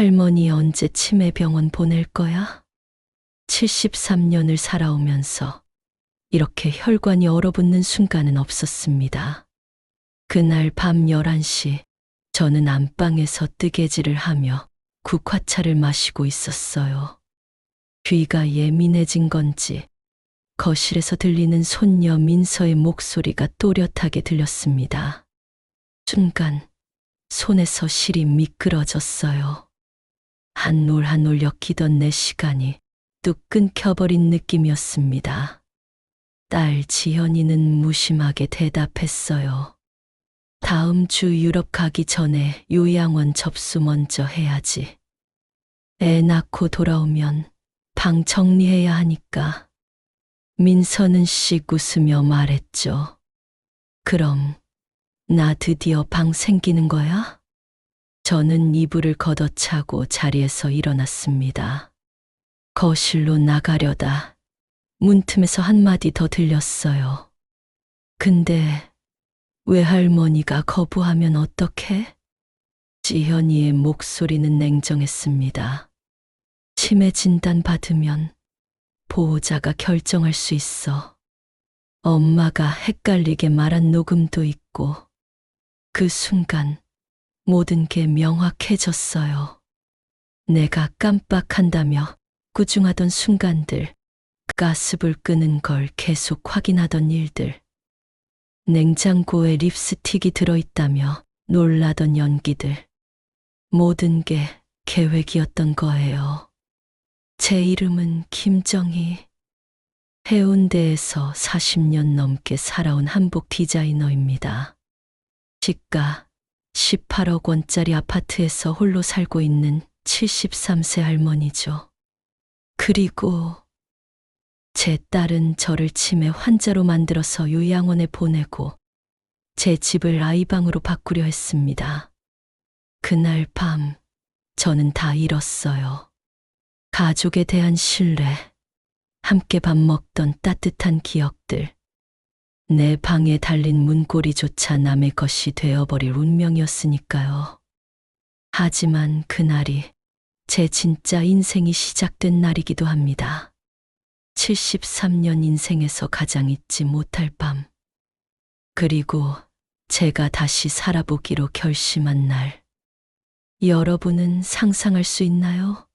할머니 언제 치매병원 보낼 거야? 73년을 살아오면서 이렇게 혈관이 얼어붙는 순간은 없었습니다. 그날 밤 11시 저는 안방에서 뜨개질을 하며 국화차를 마시고 있었어요. 귀가 예민해진 건지 거실에서 들리는 손녀 민서의 목소리가 또렷하게 들렸습니다. 순간 손에서 실이 미끄러졌어요. 한 올 한 올 엮이던 내 시간이 뚝 끊겨버린 느낌이었습니다. 딸 지연이는 무심하게 대답했어요. 다음 주 유럽 가기 전에 요양원 접수 먼저 해야지. 애 낳고 돌아오면 방 정리해야 하니까. 민서는 씩 웃으며 말했죠. 그럼 나 드디어 방 생기는 거야? 저는 이불을 걷어차고 자리에서 일어났습니다. 거실로 나가려다 문틈에서 한마디 더 들렸어요. 근데 외할머니가 거부하면 어떡해? 지현이의 목소리는 냉정했습니다. 치매 진단 받으면 보호자가 결정할 수 있어. 엄마가 헷갈리게 말한 녹음도 있고, 그 순간 모든 게 명확해졌어요. 내가 깜빡한다며 꾸중하던 순간들, 가스불 끄는 걸 계속 확인하던 일들, 냉장고에 립스틱이 들어있다며 놀라던 연기들, 모든 게 계획이었던 거예요. 제 이름은 김정희. 해운대에서 40년 넘게 살아온 한복 디자이너입니다. 시가 18억 원짜리 아파트에서 홀로 살고 있는 73세 할머니죠. 그리고 제 딸은 저를 치매 환자로 만들어서 요양원에 보내고 제 집을 아이방으로 바꾸려 했습니다. 그날 밤 저는 다 잃었어요. 가족에 대한 신뢰, 함께 밥 먹던 따뜻한 기억들, 내 방에 달린 문고리조차 남의 것이 되어버릴 운명이었으니까요. 하지만 그날이 제 진짜 인생이 시작된 날이기도 합니다. 73년 인생에서 가장 잊지 못할 밤. 그리고 제가 다시 살아보기로 결심한 날. 여러분은 상상할 수 있나요?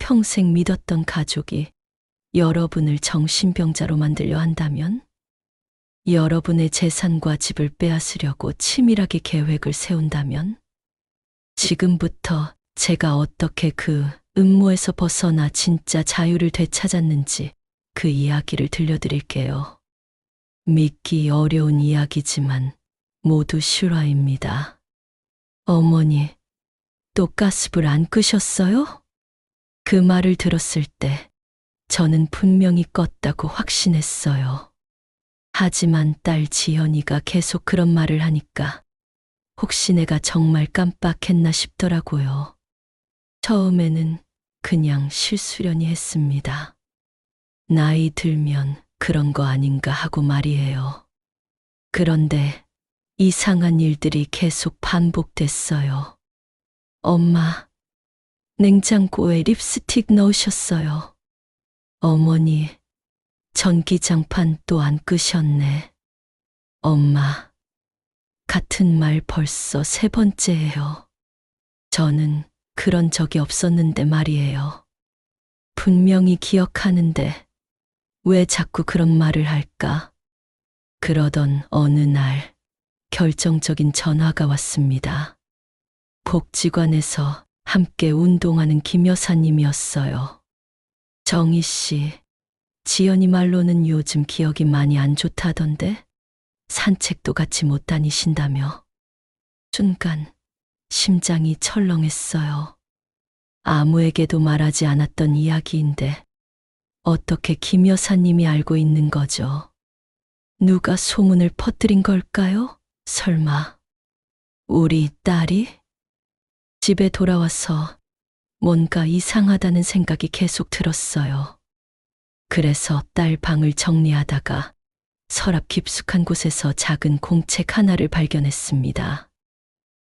평생 믿었던 가족이 여러분을 정신병자로 만들려 한다면? 여러분의 재산과 집을 빼앗으려고 치밀하게 계획을 세운다면? 지금부터 제가 어떻게 그 음모에서 벗어나 진짜 자유를 되찾았는지 그 이야기를 들려드릴게요. 믿기 어려운 이야기지만 모두 실화입니다. 어머니, 또 가스불 안 끄셨어요? 그 말을 들었을 때 저는 분명히 껐다고 확신했어요. 하지만 딸 지연이가 계속 그런 말을 하니까 혹시 내가 정말 깜빡했나 싶더라고요. 처음에는 그냥 실수련이 했습니다. 나이 들면 그런 거 아닌가 하고 말이에요. 그런데 이상한 일들이 계속 반복됐어요. 엄마, 냉장고에 립스틱 넣으셨어요. 어머니, 전기장판 또 안 끄셨네. 엄마, 같은 말 벌써 세 번째예요. 저는 그런 적이 없었는데 말이에요. 분명히 기억하는데 왜 자꾸 그런 말을 할까? 그러던 어느 날 결정적인 전화가 왔습니다. 복지관에서 함께 운동하는 김 여사님이었어요. 정희 씨, 지연이 말로는 요즘 기억이 많이 안 좋다던데 산책도 같이 못 다니신다며. 순간 심장이 철렁했어요. 아무에게도 말하지 않았던 이야기인데 어떻게 김 여사님이 알고 있는 거죠? 누가 소문을 퍼뜨린 걸까요? 설마 우리 딸이? 집에 돌아와서 뭔가 이상하다는 생각이 계속 들었어요. 그래서 딸 방을 정리하다가 서랍 깊숙한 곳에서 작은 공책 하나를 발견했습니다.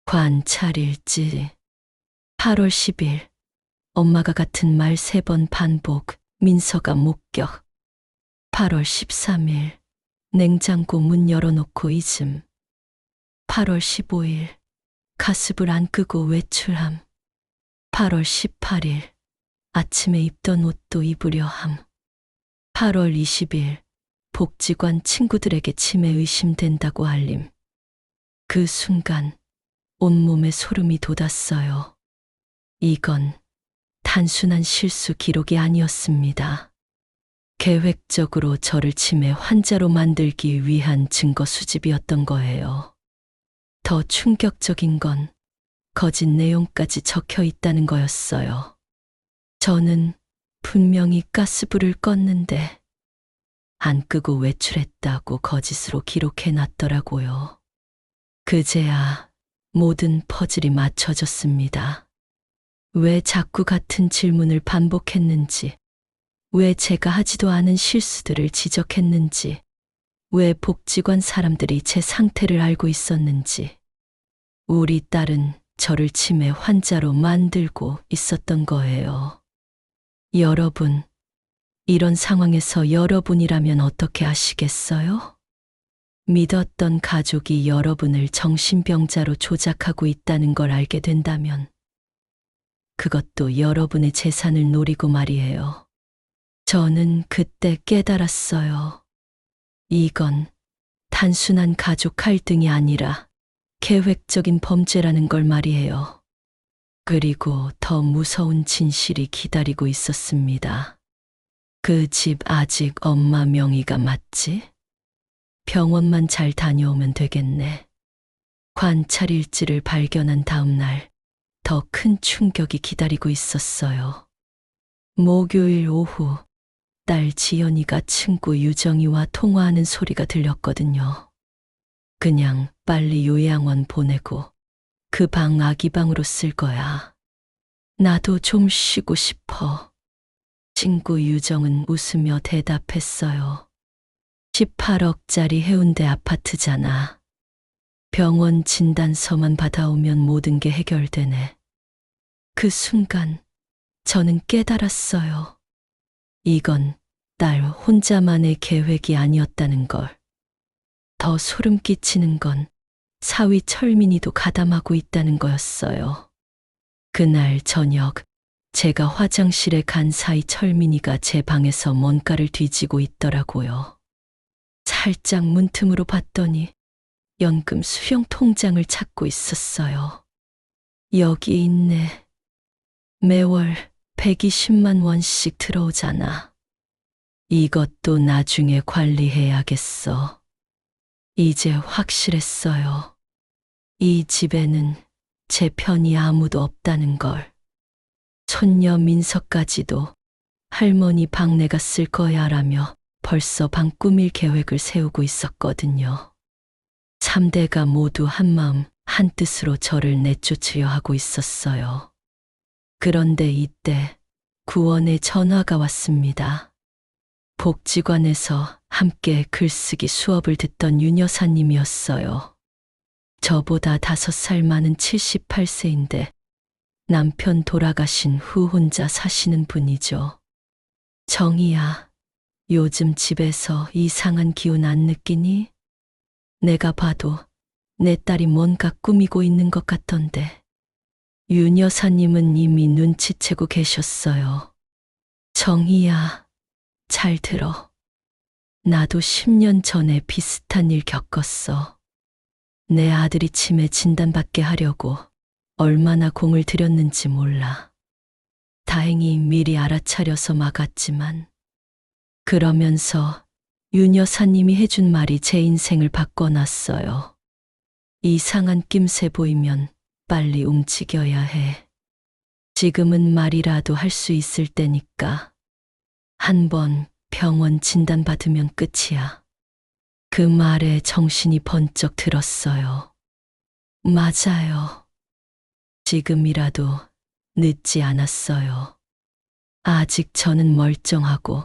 관찰일지. 8월 10일 엄마가 같은 말 세 번 반복 민서가 목격 8월 13일 냉장고 문 열어놓고 잊음 8월 15일 가습을 안 끄고 외출함 8월 18일 아침에 입던 옷도 입으려 함 8월 20일 복지관 친구들에게 치매 의심된다고 알림 그 순간 온몸에 소름이 돋았어요. 이건 단순한 실수 기록이 아니었습니다. 계획적으로 저를 치매 환자로 만들기 위한 증거 수집이었던 거예요. 더 충격적인 건 거짓 내용까지 적혀 있다는 거였어요. 저는 분명히 가스불을 껐는데 안 끄고 외출했다고 거짓으로 기록해 놨더라고요. 그제야 모든 퍼즐이 맞춰졌습니다. 왜 자꾸 같은 질문을 반복했는지, 왜 제가 하지도 않은 실수들을 지적했는지, 왜 복지관 사람들이 제 상태를 알고 있었는지, 우리 딸은 저를 치매 환자로 만들고 있었던 거예요. 여러분, 이런 상황에서 여러분이라면 어떻게 하시겠어요? 믿었던 가족이 여러분을 정신병자로 조작하고 있다는 걸 알게 된다면 그것도 여러분의 재산을 노리고 말이에요. 저는 그때 깨달았어요. 이건 단순한 가족 갈등이 아니라 계획적인 범죄라는 걸 말이에요. 그리고 더 무서운 진실이 기다리고 있었습니다. 그 집 아직 엄마 명의가 맞지? 병원만 잘 다녀오면 되겠네. 관찰 일지를 발견한 다음 날, 더 큰 충격이 기다리고 있었어요. 목요일 오후, 딸 지연이가 친구 유정이와 통화하는 소리가 들렸거든요. 그냥 빨리 요양원 보내고 그 방 아기방으로 쓸 거야. 나도 좀 쉬고 싶어. 친구 유정은 웃으며 대답했어요. 18억짜리 해운대 아파트잖아. 병원 진단서만 받아오면 모든 게 해결되네. 그 순간 저는 깨달았어요. 이건 딸 혼자만의 계획이 아니었다는 걸. 더 소름 끼치는 건 사위 철민이도 가담하고 있다는 거였어요. 그날 저녁 제가 화장실에 간 사이 철민이가 제 방에서 뭔가를 뒤지고 있더라고요. 살짝 문틈으로 봤더니 연금 수령 통장을 찾고 있었어요. 여기 있네. 매월 120만 원씩 들어오잖아. 이것도 나중에 관리해야겠어. 이제 확실했어요. 이 집에는 제 편이 아무도 없다는 걸. 손녀 민서까지도 할머니 방 내가 쓸 거야라며 벌써 방 꾸밀 계획을 세우고 있었거든요. 3대가 모두 한마음 한뜻으로 저를 내쫓으려 하고 있었어요. 그런데 이때 구원의 전화가 왔습니다. 복지관에서 함께 글쓰기 수업을 듣던 윤 여사님이었어요. 저보다 다섯 살 많은 78세인데 남편 돌아가신 후 혼자 사시는 분이죠. 정이야, 요즘 집에서 이상한 기운 안 느끼니? 내가 봐도 내 딸이 뭔가 꾸미고 있는 것 같던데. 윤 여사님은 이미 눈치채고 계셨어요. 정희야, 잘 들어. 나도 10년 전에 비슷한 일 겪었어. 내 아들이 치매 진단받게 하려고 얼마나 공을 들였는지 몰라. 다행히 미리 알아차려서 막았지만, 그러면서 윤 여사님이 해준 말이 제 인생을 바꿔놨어요. 이상한 낌새 보이면 빨리 움직여야 해. 지금은 말이라도 할 수 있을 때니까. 한 번 병원 진단받으면 끝이야. 그 말에 정신이 번쩍 들었어요. 맞아요. 지금이라도 늦지 않았어요. 아직 저는 멀쩡하고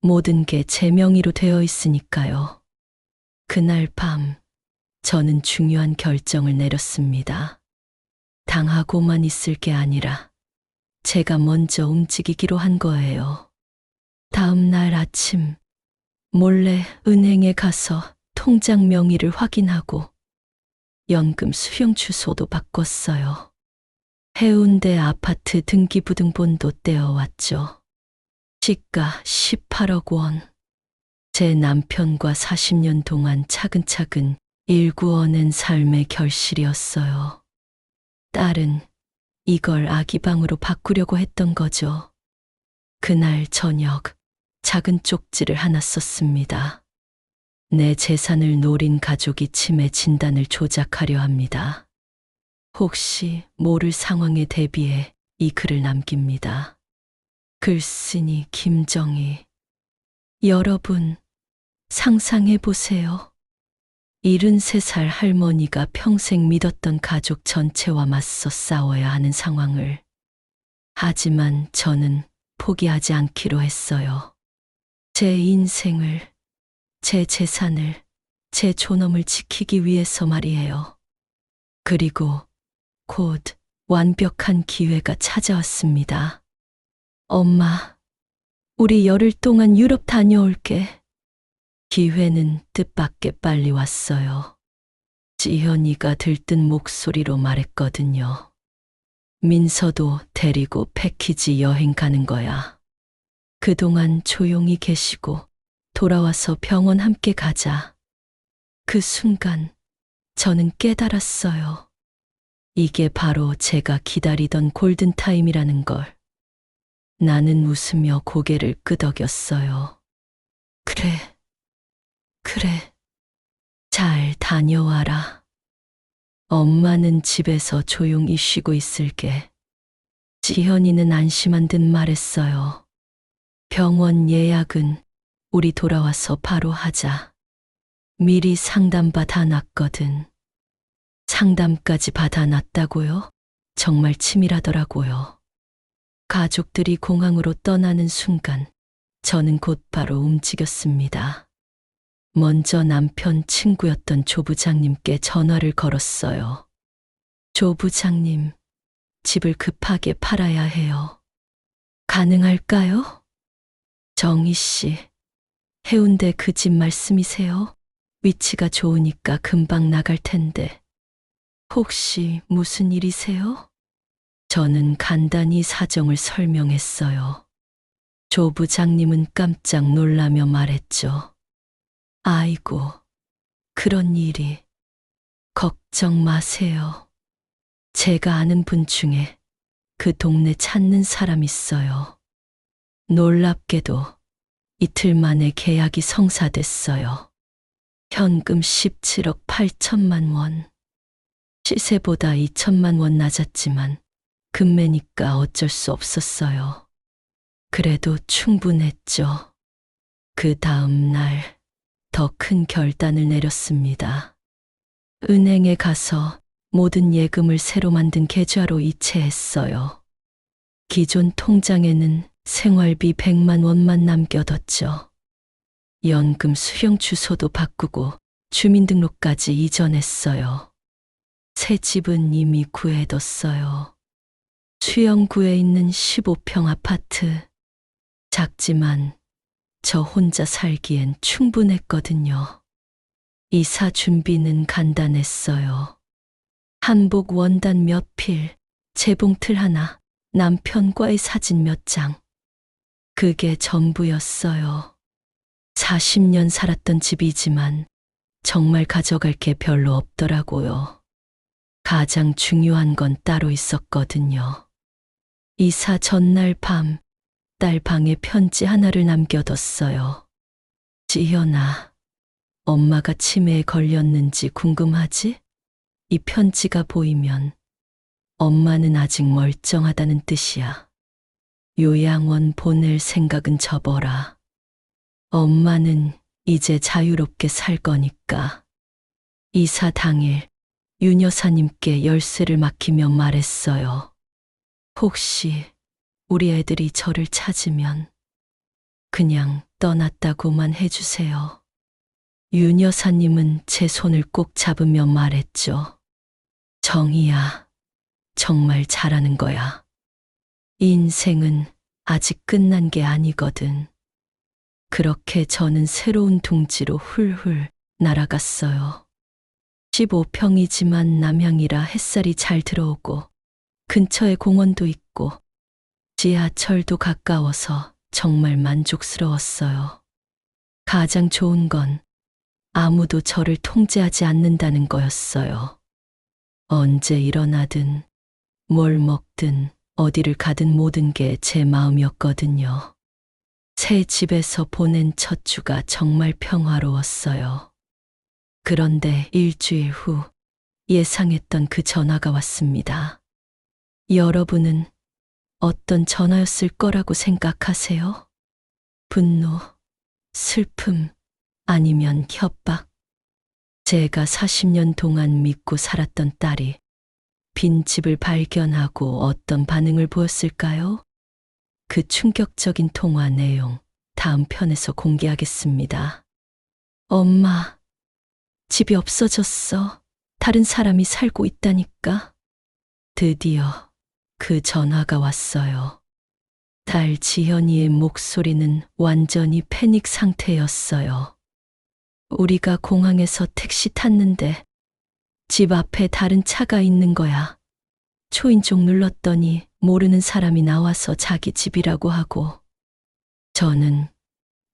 모든 게 제 명의로 되어 있으니까요. 그날 밤, 저는 중요한 결정을 내렸습니다. 당하고만 있을 게 아니라 제가 먼저 움직이기로 한 거예요. 다음 날 아침 몰래 은행에 가서 통장 명의를 확인하고 연금 수령 주소도 바꿨어요. 해운대 아파트 등기부등본도 떼어왔죠. 시가 18억 원. 제 남편과 40년 동안 차근차근 일구어낸 삶의 결실이었어요. 딸은 이걸 아기방으로 바꾸려고 했던 거죠. 그날 저녁 작은 쪽지를 하나 썼습니다. 내 재산을 노린 가족이 치매 진단을 조작하려 합니다. 혹시 모를 상황에 대비해 이 글을 남깁니다. 글쓰니 김정희. 여러분, 상상해 보세요. 73살 할머니가 평생 믿었던 가족 전체와 맞서 싸워야 하는 상황을. 하지만 저는 포기하지 않기로 했어요. 제 인생을, 제 재산을, 제 존엄을 지키기 위해서 말이에요. 그리고 곧 완벽한 기회가 찾아왔습니다. 엄마, 우리 열흘 동안 유럽 다녀올게. 기회는 뜻밖의 빨리 왔어요. 지현이가 들뜬 목소리로 말했거든요. 민서도 데리고 패키지 여행 가는 거야. 그동안 조용히 계시고 돌아와서 병원 함께 가자. 그 순간 저는 깨달았어요. 이게 바로 제가 기다리던 골든타임이라는 걸. 나는 웃으며 고개를 끄덕였어요. 그래, 그래. 잘 다녀와라. 엄마는 집에서 조용히 쉬고 있을게. 지현이는 안심한 듯 말했어요. 병원 예약은 우리 돌아와서 바로 하자. 미리 상담 받아놨거든. 상담까지 받아놨다고요? 정말 치밀하더라고요. 가족들이 공항으로 떠나는 순간 저는 곧바로 움직였습니다. 먼저 남편 친구였던 조 부장님께 전화를 걸었어요. 조 부장님, 집을 급하게 팔아야 해요. 가능할까요? 정희 씨, 해운대 그 집 말씀이세요? 위치가 좋으니까 금방 나갈 텐데. 혹시 무슨 일이세요? 저는 간단히 사정을 설명했어요. 조 부장님은 깜짝 놀라며 말했죠. 아이고, 그런 일이. 걱정 마세요. 제가 아는 분 중에 그 동네 찾는 사람 있어요. 놀랍게도 이틀 만에 계약이 성사됐어요. 현금 17억 8천만 원. 시세보다 2천만 원 낮았지만 금매니까 어쩔 수 없었어요. 그래도 충분했죠. 그 다음 날 더 큰 결단을 내렸습니다. 은행에 가서 모든 예금을 새로 만든 계좌로 이체했어요. 기존 통장에는 생활비 100만 원만 남겨뒀죠. 연금 수령 주소도 바꾸고 주민등록까지 이전했어요. 새 집은 이미 구해뒀어요. 수영구에 있는 15평 아파트. 작지만 저 혼자 살기엔 충분했거든요. 이사 준비는 간단했어요. 한복 원단 몇 필, 재봉틀 하나, 남편과의 사진 몇 장. 그게 전부였어요. 40년 살았던 집이지만 정말 가져갈 게 별로 없더라고요. 가장 중요한 건 따로 있었거든요. 이사 전날 밤, 딸 방에 편지 하나를 남겨뒀어요. 지현아, 엄마가 치매에 걸렸는지 궁금하지? 이 편지가 보이면 엄마는 아직 멀쩡하다는 뜻이야. 요양원 보낼 생각은 접어라. 엄마는 이제 자유롭게 살 거니까. 이사 당일 윤 여사님께 열쇠를 맡기며 말했어요. 혹시 우리 애들이 저를 찾으면 그냥 떠났다고만 해주세요. 윤 여사님은 제 손을 꼭 잡으며 말했죠. 정희야, 정말 잘하는 거야. 인생은 아직 끝난 게 아니거든. 그렇게 저는 새로운 둥지로 훌훌 날아갔어요. 15평이지만 남향이라 햇살이 잘 들어오고 근처에 공원도 있고 지하철도 가까워서 정말 만족스러웠어요. 가장 좋은 건 아무도 저를 통제하지 않는다는 거였어요. 언제 일어나든 뭘 먹든 어디를 가든 모든 게 제 마음이었거든요. 새 집에서 보낸 첫 주가 정말 평화로웠어요. 그런데 일주일 후 예상했던 그 전화가 왔습니다. 여러분은 어떤 전화였을 거라고 생각하세요? 분노, 슬픔, 아니면 협박? 제가 40년 동안 믿고 살았던 딸이 빈 집을 발견하고 어떤 반응을 보였을까요? 그 충격적인 통화 내용 다음 편에서 공개하겠습니다. 엄마, 집이 없어졌어. 다른 사람이 살고 있다니까. 드디어 그 전화가 왔어요. 딸 지현이의 목소리는 완전히 패닉 상태였어요. 우리가 공항에서 택시 탔는데 집 앞에 다른 차가 있는 거야. 초인종 눌렀더니 모르는 사람이 나와서 자기 집이라고 하고 저는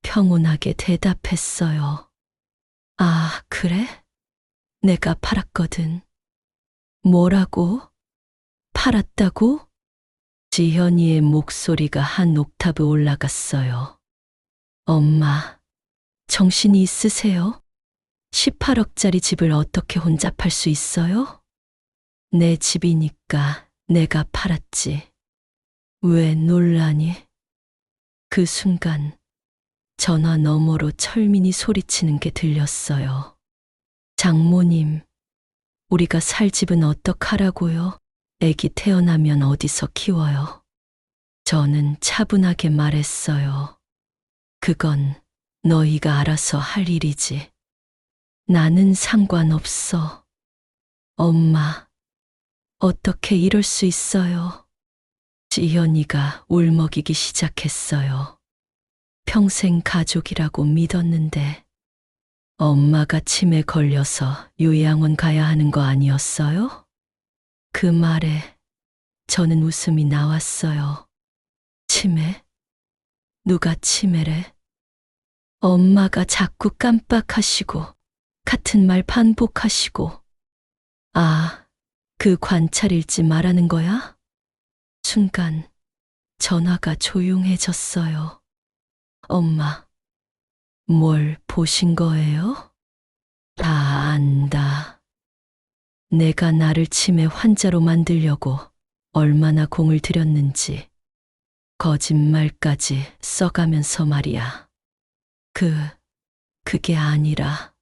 평온하게 대답했어요. 아, 그래? 내가 팔았거든. 뭐라고? 팔았다고? 지현이의 목소리가 한 옥타브 올라갔어요. 엄마, 정신이 있으세요? 18억짜리 집을 어떻게 혼자 팔 수 있어요? 내 집이니까 내가 팔았지. 왜 놀라니? 그 순간 전화 너머로 철민이 소리치는 게 들렸어요. 장모님, 우리가 살 집은 어떡하라고요? 애기 태어나면 어디서 키워요? 저는 차분하게 말했어요. 그건 너희가 알아서 할 일이지. 나는 상관없어. 엄마, 어떻게 이럴 수 있어요? 지현이가 울먹이기 시작했어요. 평생 가족이라고 믿었는데 엄마가 치매 걸려서 요양원 가야 하는 거 아니었어요? 그 말에 저는 웃음이 나왔어요. 치매? 누가 치매래? 엄마가 자꾸 깜빡하시고 같은 말 반복하시고 아, 그 관찰 읽지 말라는 거야? 순간 전화가 조용해졌어요. 엄마, 뭘 보신 거예요? 다 안다. 내가 나를 치매 환자로 만들려고 얼마나 공을 들였는지 거짓말까지 써가면서 말이야. 그, 그게 아니라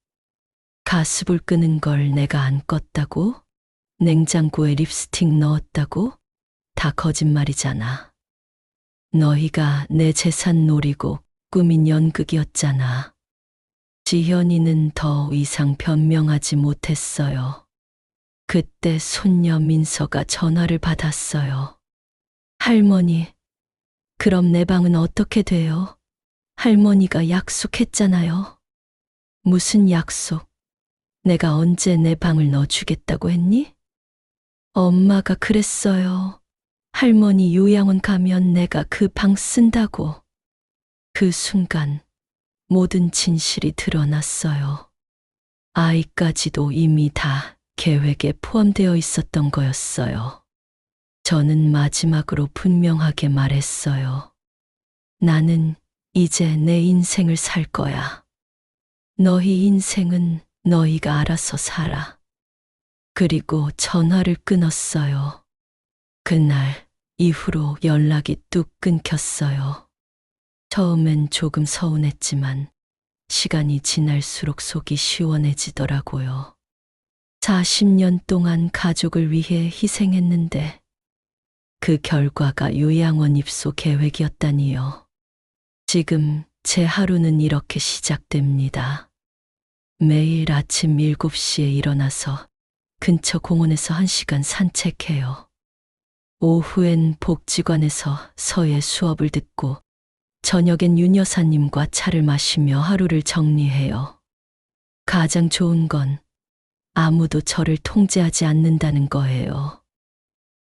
가습을 끄는 걸 내가 안 껐다고? 냉장고에 립스틱 넣었다고? 다 거짓말이잖아. 너희가 내 재산 노리고 꾸민 연극이었잖아. 지현이는 더 이상 변명하지 못했어요. 그때 손녀 민서가 전화를 받았어요. 할머니, 그럼 내 방은 어떻게 돼요? 할머니가 약속했잖아요. 무슨 약속? 내가 언제 내 방을 넣어주겠다고 했니? 엄마가 그랬어요. 할머니 요양원 가면 내가 그 방 쓴다고. 그 순간 모든 진실이 드러났어요. 아이까지도 이미 다 계획에 포함되어 있었던 거였어요. 저는 마지막으로 분명하게 말했어요. 나는 이제 내 인생을 살 거야. 너희 인생은 너희가 알아서 살아. 그리고 전화를 끊었어요. 그날 이후로 연락이 뚝 끊겼어요. 처음엔 조금 서운했지만 시간이 지날수록 속이 시원해지더라고요. 40년 동안 가족을 위해 희생했는데 그 결과가 요양원 입소 계획이었다니요. 지금 제 하루는 이렇게 시작됩니다. 매일 아침 7시에 일어나서 근처 공원에서 1시간 산책해요. 오후엔 복지관에서 서예 수업을 듣고 저녁엔 윤 여사님과 차를 마시며 하루를 정리해요. 가장 좋은 건 아무도 저를 통제하지 않는다는 거예요.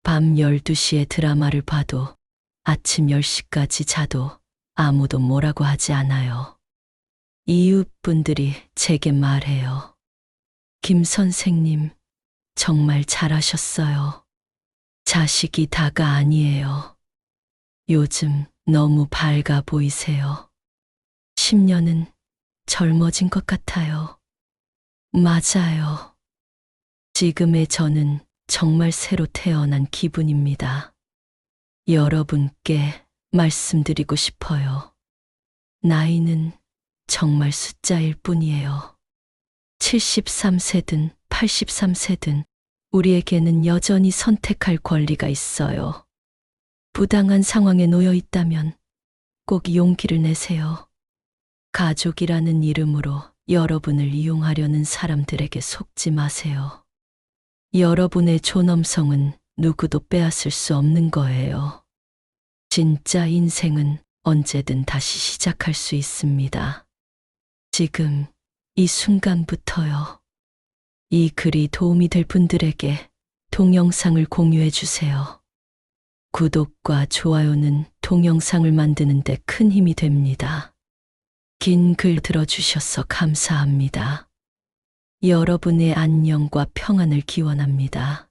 밤 12시에 드라마를 봐도 아침 10시까지 자도 아무도 뭐라고 하지 않아요. 이웃분들이 제게 말해요. 김 선생님, 정말 잘하셨어요. 자식이 다가 아니에요. 요즘 너무 밝아 보이세요. 10년은 젊어진 것 같아요. 맞아요. 지금의 저는 정말 새로 태어난 기분입니다. 여러분께 말씀드리고 싶어요. 나이는 정말 숫자일 뿐이에요. 73세든 83세든 우리에게는 여전히 선택할 권리가 있어요. 부당한 상황에 놓여 있다면 꼭 용기를 내세요. 가족이라는 이름으로 여러분을 이용하려는 사람들에게 속지 마세요. 여러분의 존엄성은 누구도 빼앗을 수 없는 거예요. 진짜 인생은 언제든 다시 시작할 수 있습니다. 지금 이 순간부터요. 이 글이 도움이 될 분들에게 동영상을 공유해 주세요. 구독과 좋아요는 동영상을 만드는데 큰 힘이 됩니다. 긴 글 들어주셔서 감사합니다. 여러분의 안녕과 평안을 기원합니다.